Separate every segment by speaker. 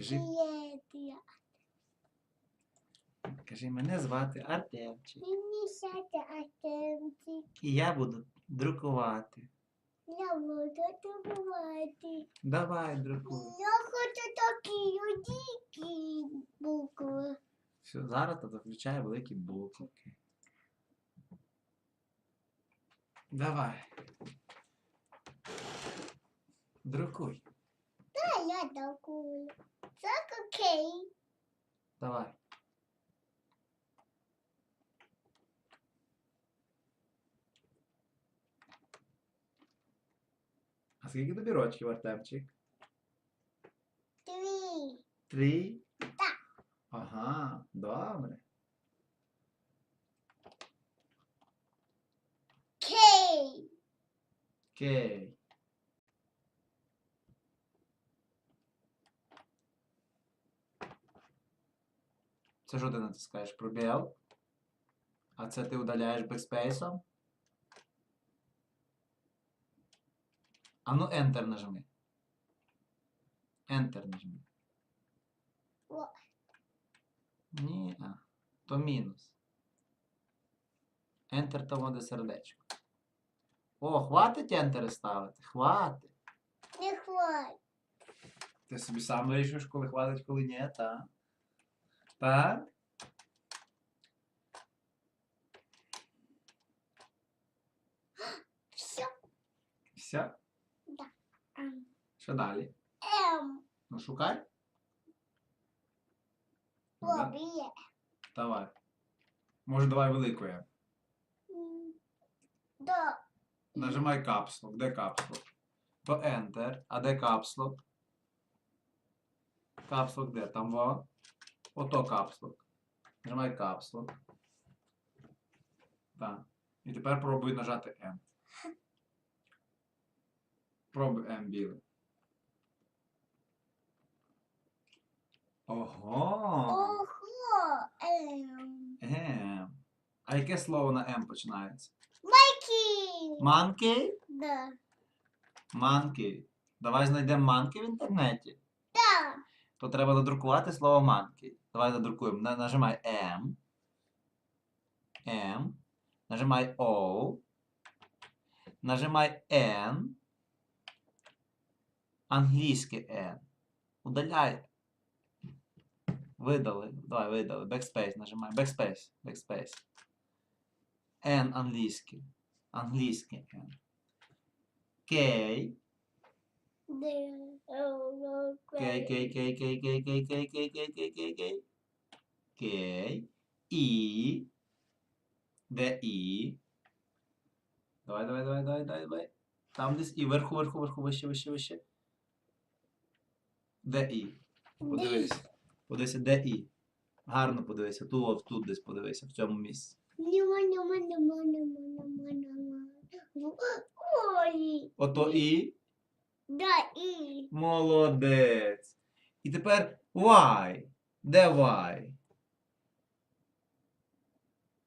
Speaker 1: Кажи, кажи, мене звати Артемчик.
Speaker 2: Мені сяти атемчик.
Speaker 1: І я буду друкувати.
Speaker 2: Я буду добувати.
Speaker 1: Давай, друкуй.
Speaker 2: Я хочу такі великі букви.
Speaker 1: Все, зараз тато включає великі букви. Давай. Друкуй.
Speaker 2: Та я такую. Це окей.
Speaker 1: Давай. А скільки тобі рочків, Артемчик?
Speaker 2: Три.
Speaker 1: Три?
Speaker 2: Так.
Speaker 1: Ага, добре.
Speaker 2: Кей.
Speaker 1: Окей. Це що ти натискаєш? Пробіл? А це ти удаляєш бекспейсом? А ну Enter нажми. Enter нажми. Ні, а. То мінус. Enter то буде сердечко. О, хватить Enter ставити? Хватить.
Speaker 2: Не хватить.
Speaker 1: Ти собі сам вирішуєш, коли хватить, коли ні, так? Так?
Speaker 2: Все.
Speaker 1: Все?
Speaker 2: Ем.
Speaker 1: Що далі?
Speaker 2: М.
Speaker 1: Ну шукай. Да-
Speaker 2: Лобіє.
Speaker 1: Давай. Може, давай великою.
Speaker 2: Да.
Speaker 1: Нажимай капслок. Де капслок? То Enter. А де капслок? Капслок де? Там во. Ото капслок. Нажимай капслок. Так. І тепер пробуй нажати М. Пробуй М біле. Ого!
Speaker 2: Ого. Ем.
Speaker 1: М. А яке слово на М починається?
Speaker 2: Майкі.
Speaker 1: Monkey?
Speaker 2: Да.
Speaker 1: Monkey. Давай знайдемо monkey в інтернеті.
Speaker 2: Да.
Speaker 1: То треба додрукувати слово monkey. Давай додрукуємо. Нажимай M. M. Нажимай O. Нажимай N. Англійське N. Удаляй. Видали. Давай, видали. Backspace нажимай. Backspace. Backspace. N англійське. Англійське N. K. Кей, кей, кей, кей, кей, кей, кей, кей, кей, кей, кей, кей. Кей. І. Де І? Давай, давай, давай, давай, давай, давай. Там десь і вверху, вверху, вверху, вище, вище, вище. Де І? Подивись. Подивися, де І. Гарно подивися. Тут, тут десь подивися, в цьому місці. Ото І.
Speaker 2: Да, і.
Speaker 1: Молодець. І тепер why. Де why?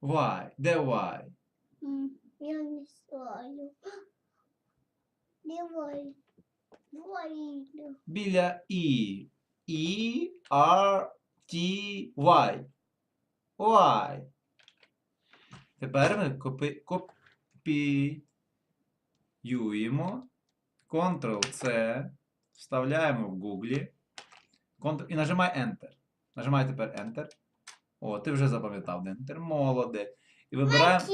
Speaker 1: Why? Де why?
Speaker 2: Я не знаю. Давай. Давай.
Speaker 1: Біля І. E R T Y. Why. Тепер ми копи, копіюємо. Ctrl-C. Вставляємо в Google. Ctrl, і нажимай Enter. Нажимай тепер Enter. О, ти вже запам'ятав Enter. Молодець. І вибираємо.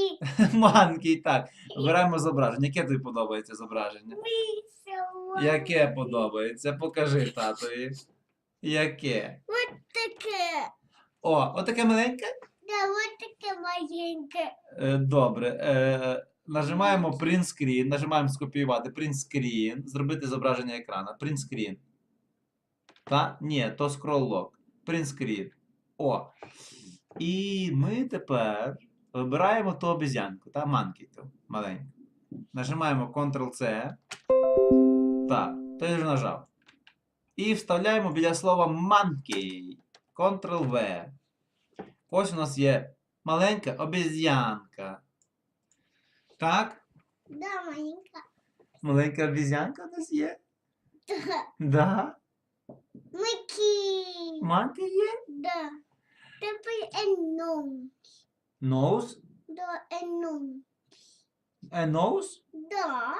Speaker 1: Манкій, так. Вибираємо зображення. Яке тобі подобається зображення? Яке подобається? Покажи татові. Яке?
Speaker 2: Таке.
Speaker 1: О, отаке маленьке?
Speaker 2: Да, вот таке маленьке.
Speaker 1: Е, Добре. Нажимаємо print screen, нажимаємо скопіювати print screen, зробити зображення екрану. Print screen. Та? Ні, то scroll lock. Print screen. О. І ми тепер вибираємо ту обізянку, та monkey ту маленьку. Нажимаємо Ctrl-C. Так, то я вже нажав. І вставляємо біля слова monkey. Ctrl-V. Ось у нас є маленька обезьянка. Так?
Speaker 2: Да, маленька.
Speaker 1: Маленька обезьянка у нас є.
Speaker 2: Да.
Speaker 1: Да.
Speaker 2: Ми Monkey.
Speaker 1: Манки є?
Speaker 2: Да. Тепер еном.
Speaker 1: Nose.
Speaker 2: Да, еном.
Speaker 1: A nose.
Speaker 2: Да.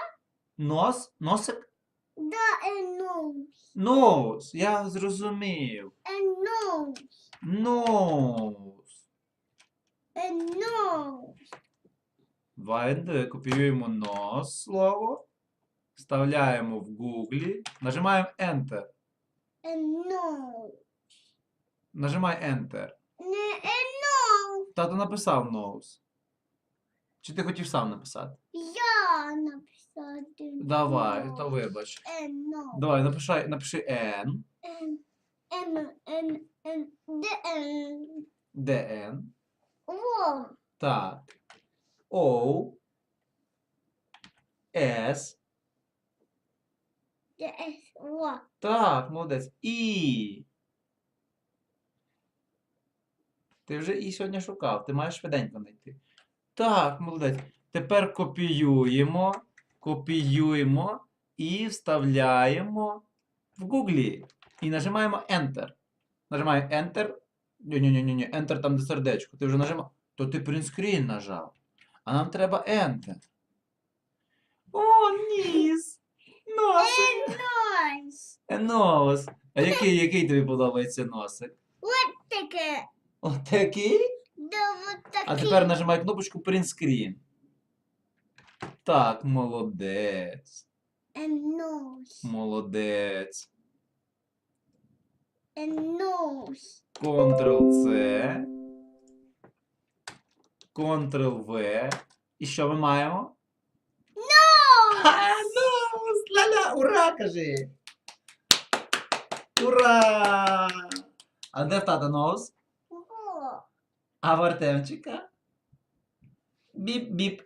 Speaker 1: Нос. Носик.
Speaker 2: Да, еном.
Speaker 1: Nose. Я зрозумів.
Speaker 2: Еном.
Speaker 1: Nose.
Speaker 2: Еном.
Speaker 1: Давайте копіюємо нос слово. Вставляємо в Google. Нажимаємо Enter.
Speaker 2: Еном.
Speaker 1: Нажимай Enter.
Speaker 2: Не еном.
Speaker 1: Тато написав nose. Чи ти хотів сам написати?
Speaker 2: Я написати.
Speaker 1: Давай, то вибач.
Speaker 2: Еном.
Speaker 1: Давай, напиши, напиши N.
Speaker 2: Ен. Ен. Ен. Ен. Де ен.
Speaker 1: Де N. Так. O. S.
Speaker 2: Ес.
Speaker 1: Так, молодець. І. Ти вже і сьогодні шукав, ти маєш швиденько знайти. Так, молодець. Тепер копіюємо, копіюємо і вставляємо в Гуглі. І нажимаємо Enter. Нажимаємо Enter. Ні-ні-ні, Enter там де сердечко. Ти вже нажимав. То ти принтскрін нажав. А нам треба Enter. О, ніс! Носик!
Speaker 2: Нос.
Speaker 1: Нос. А який, який тобі подобається носик?
Speaker 2: Таке.
Speaker 1: Отакий?
Speaker 2: Да, вот таке.
Speaker 1: А тепер нажимай кнопочку Print Screen. Так, молодець.
Speaker 2: Нос.
Speaker 1: Молодець.
Speaker 2: Нос.
Speaker 1: Ctrl-C. Ctrl-V. І що ми маємо? Ха, нос! Ля-ля! Ура, кажи! Ура! А де в тата нос?
Speaker 2: Во.
Speaker 1: А в Артемчика? Біп-біп.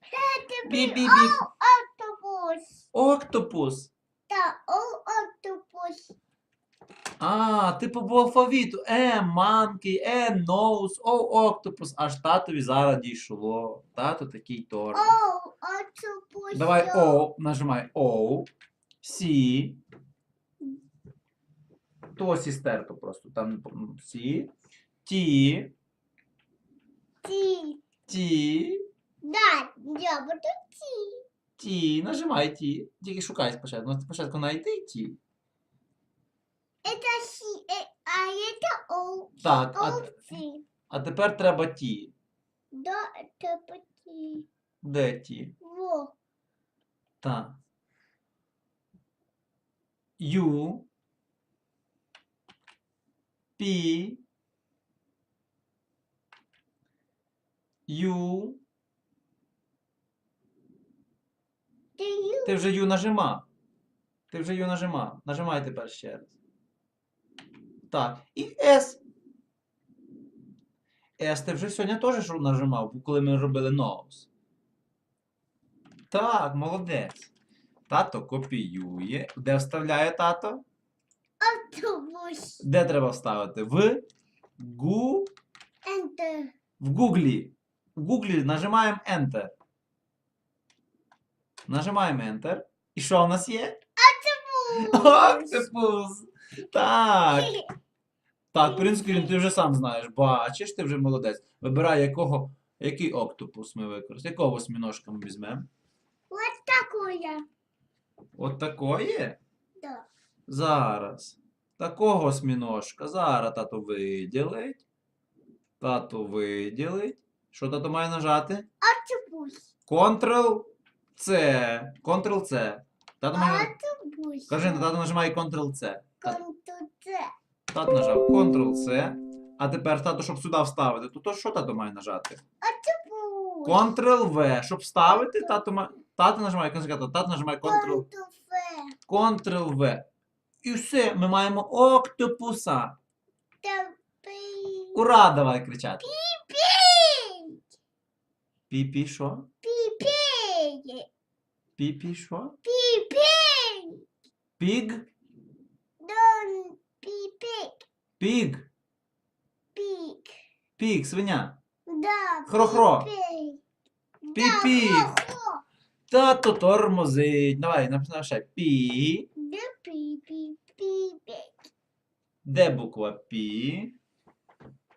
Speaker 2: Тепер
Speaker 1: Біп-біп-біп.
Speaker 2: Октопус.
Speaker 1: Октопус.
Speaker 2: Та о октопус.
Speaker 1: А, типу по алфавіту. Е, манкі, е, ноус, о, октопус. Аж татові зараз дійшло. Тато такий торт.
Speaker 2: О октопус.
Speaker 1: Давай О, нажимай О. Сі. То сістерто просто. Там м, Сі. Ті.
Speaker 2: Ті.
Speaker 1: Ті.
Speaker 2: Да, я буду ті.
Speaker 1: Ті. Нажимай ті. Тільки шукай спочатку. Ну, Спочатку знайди ті.
Speaker 2: Это сі, е, а это о.
Speaker 1: Так, а,
Speaker 2: Овці.
Speaker 1: а тепер треба ті.
Speaker 2: Да, это ті.
Speaker 1: Де ті?
Speaker 2: Во.
Speaker 1: Так. Ю. Пі. Ю.
Speaker 2: Ти ю.
Speaker 1: Ти вже Ю нажимав. Ти вже Ю нажимав. Нажимай тепер ще раз. Так. І С. С ти вже сьогодні теж нажимав, коли ми робили ноус. Так, молодець. Тато копіює. Де вставляє тато?
Speaker 2: Автобус.
Speaker 1: Де треба вставити? В Гу.
Speaker 2: Enter.
Speaker 1: В Гуглі. В Гуглі нажимаємо Enter. Нажимаємо Enter. І що в нас є? Октопус! Так. Так, принципі, ти вже сам знаєш. Бачиш, ти вже молодець. Вибирай, якого, який октопус ми використаємо. Якого восьминожка ми візьмемо?
Speaker 2: Вот такое.
Speaker 1: От такої?
Speaker 2: Да.
Speaker 1: Зараз. Такого осьміножка. Зараз тато виділить. Тато виділить. Що тато має нажати?
Speaker 2: Автобус.
Speaker 1: Ctrl-C. Ctrl-C. Тато має...
Speaker 2: Автобус.
Speaker 1: Кажи, тато нажимає Ctrl-C. Тато,
Speaker 2: Контуце.
Speaker 1: Тато нажав Ctrl-C. А тепер тато, щоб сюди вставити, то, то що тато має нажати? Ctrl-V. Щоб вставити, тато, ма... тато нажимає, тато, тато нажимає Ctrl...
Speaker 2: Контуфе.
Speaker 1: Ctrl-V. І все, ми маємо октопуса. Ура, давай кричати.
Speaker 2: Пі.
Speaker 1: Пі-пі що?
Speaker 2: Пі-пі.
Speaker 1: Пі-пі що?
Speaker 2: Пі-пі.
Speaker 1: Піг?
Speaker 2: Пі-пі.
Speaker 1: Піг.
Speaker 2: Пік.
Speaker 1: Піг, свиня.
Speaker 2: Да.
Speaker 1: Хро-хро.
Speaker 2: пі-пі.
Speaker 1: Тато тормозить. Давай, напиши ще. Пі.
Speaker 2: Да, пі-пі. Пі-пі.
Speaker 1: Де буква Пі?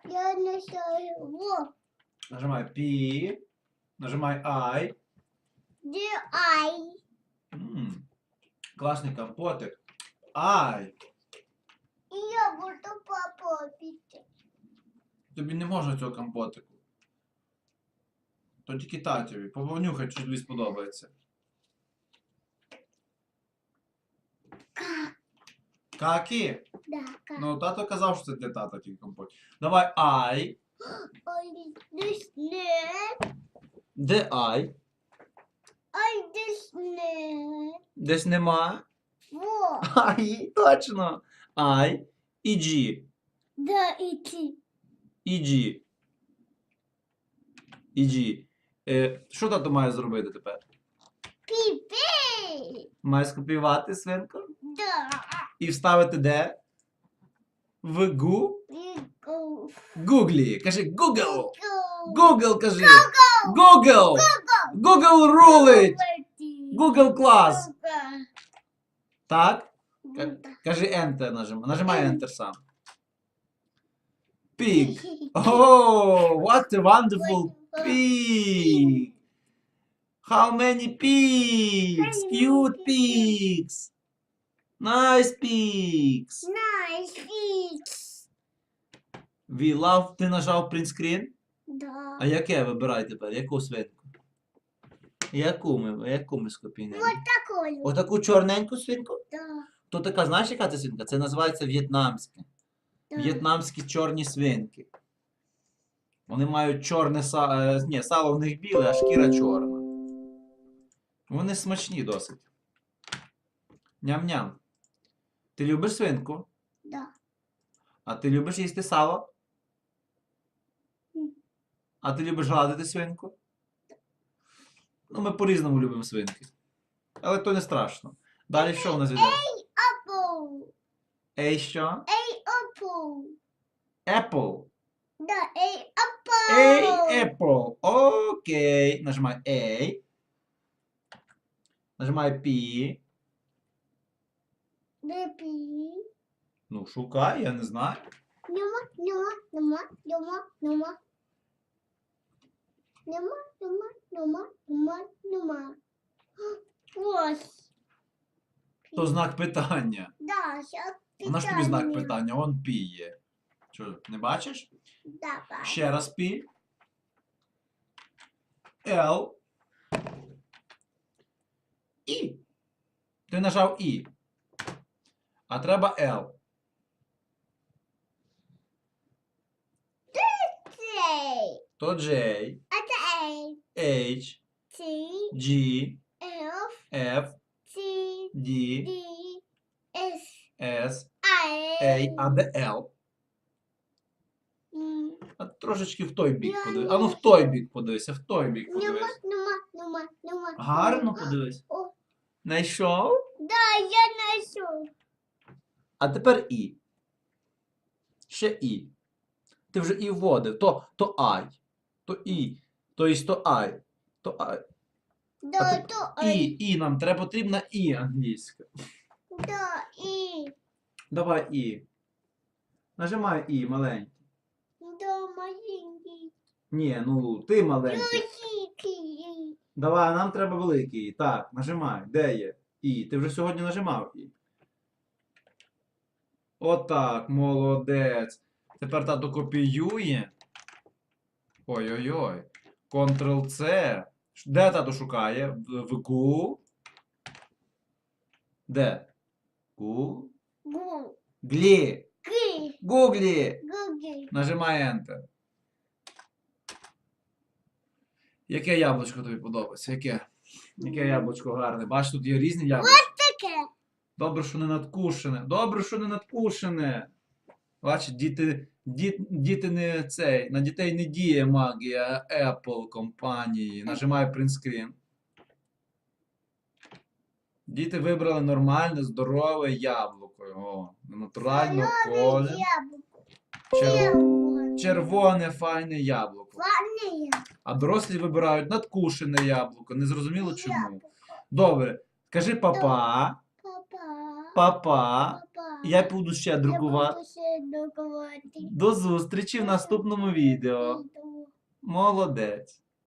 Speaker 2: Я знаю. Во.
Speaker 1: Нажимай Пі. Нажимай I.
Speaker 2: Де ай.
Speaker 1: М, Класний компотик. I.
Speaker 2: І я буду папу піти.
Speaker 1: Тобі не можна цього компотику. То тільки татові. Повнюхай, чи тобі сподобається. Какі?
Speaker 2: Да, ка.
Speaker 1: Ну, тато казав, що це для тата тільки компот. Давай I.
Speaker 2: Ой, десь не.
Speaker 1: Де?
Speaker 2: Ай, десь не.
Speaker 1: Десь нема.
Speaker 2: Во.
Speaker 1: I, точно. I і G.
Speaker 2: Да, іти.
Speaker 1: І G. І G. Е, що тато має зробити тепер?
Speaker 2: Пі-пі.
Speaker 1: Має скопіювати свинку
Speaker 2: Да.
Speaker 1: і вставити де? В гу? Гуглі. Кажи Google. Google кажи. Google. Google рулить. Google клас. Так? Кажи Enter нажимай. Нажимай Enter сам. Pig. Oh, what a wonderful pig. How many pigs? Cute pigs. Nice pigs.
Speaker 2: Nice fix.
Speaker 1: We love. Ти нажав print screen?
Speaker 2: Да.
Speaker 1: А яке вибирай тепер? Яку свинку? Яку ми, яку ми скопійнемо?
Speaker 2: Такой.
Speaker 1: Отаку чорненьку свинку?
Speaker 2: Да.
Speaker 1: То така, знаєш, яка це свинка? Це називається в'єтнамське. В'єтнамські чорні свинки. Вони мають чорне сало. Ні, сало в них біле, а шкіра чорна. Вони смачні досить. Ням-ням. Ти любиш свинку?
Speaker 2: Да.
Speaker 1: А ти любиш їсти сало?
Speaker 2: Ні.
Speaker 1: А ти любиш гладити свинку? Ну, ми по-різному любимо свинки. Але то не страшно. Далі що в нас іде? Ей що?
Speaker 2: Apple.
Speaker 1: Apple.
Speaker 2: Да, ей, apple.
Speaker 1: Ей, Apple. Окей. Нажимай A. Нажимай P.
Speaker 2: Baby.
Speaker 1: Ну, шукай, я не знаю.
Speaker 2: Нема, нема, нема, нема, нема. Нема, нема, нема, нема, нема. Ось.
Speaker 1: То знак питання.
Speaker 2: Да, сейчас
Speaker 1: Вона ж тобі знак питання, он P є. Що, не бачиш?
Speaker 2: Давай.
Speaker 1: Ще раз P. L. І. Ти нажав І. А треба L. То J,
Speaker 2: А це Ей.
Speaker 1: H,
Speaker 2: Ц,
Speaker 1: G,
Speaker 2: Ф,
Speaker 1: F,
Speaker 2: Ц,
Speaker 1: D,
Speaker 2: Д, С,
Speaker 1: S. A, а де L? А трошечки в той бік подивись. А ну в той бік подивися, в той бік
Speaker 2: Нема,
Speaker 1: подивись.
Speaker 2: нема, нема, нема.
Speaker 1: Гарно подивись. Найшов?
Speaker 2: Да, я знайшов.
Speaker 1: А тепер І. Ще І. Ти вже І вводив. То, то Ай. То І. То есть то Ай. То Ай.
Speaker 2: Да, то
Speaker 1: І. І нам треба потрібна І англійська.
Speaker 2: Да, і.
Speaker 1: Давай І. Нажимай І маленький.
Speaker 2: Да, маленький.
Speaker 1: Ні, ну ти маленький.
Speaker 2: Великий.
Speaker 1: Давай, нам треба великий. Так, нажимай. Де є? І. Ти вже сьогодні нажимав І. Отак, молодець. Тепер тато копіює. Ой-ой-ой. Ctrl-C. Де тато шукає? В в Де? Гу.
Speaker 2: Гу.
Speaker 1: Глі. Гуглі. Нажимай Enter. Яке яблучко тобі подобається? Яке? Яке яблучко гарне? Бач, тут є різні яблучка.
Speaker 2: Таке.
Speaker 1: Добре, що не надкушене. Добре, що не надкушене. Бач, діти, діт, діти не цей, на дітей не діє магія Apple компанії. Нажимай print screen. Діти вибрали нормальне, здорове яблуко. О, натурально колір.
Speaker 2: Яблуко.
Speaker 1: Чер... Червоне. Файне яблуко.
Speaker 2: Ладне
Speaker 1: А дорослі вибирають надкушене яблуко. Незрозуміло чому.
Speaker 2: яблуко.
Speaker 1: Добре. Кажи папа,
Speaker 2: Папа.
Speaker 1: папа,
Speaker 2: Папа.
Speaker 1: Я буду ще друкувати.
Speaker 2: Я буду ще друкувати.
Speaker 1: До зустрічі в наступному відео. Молодець.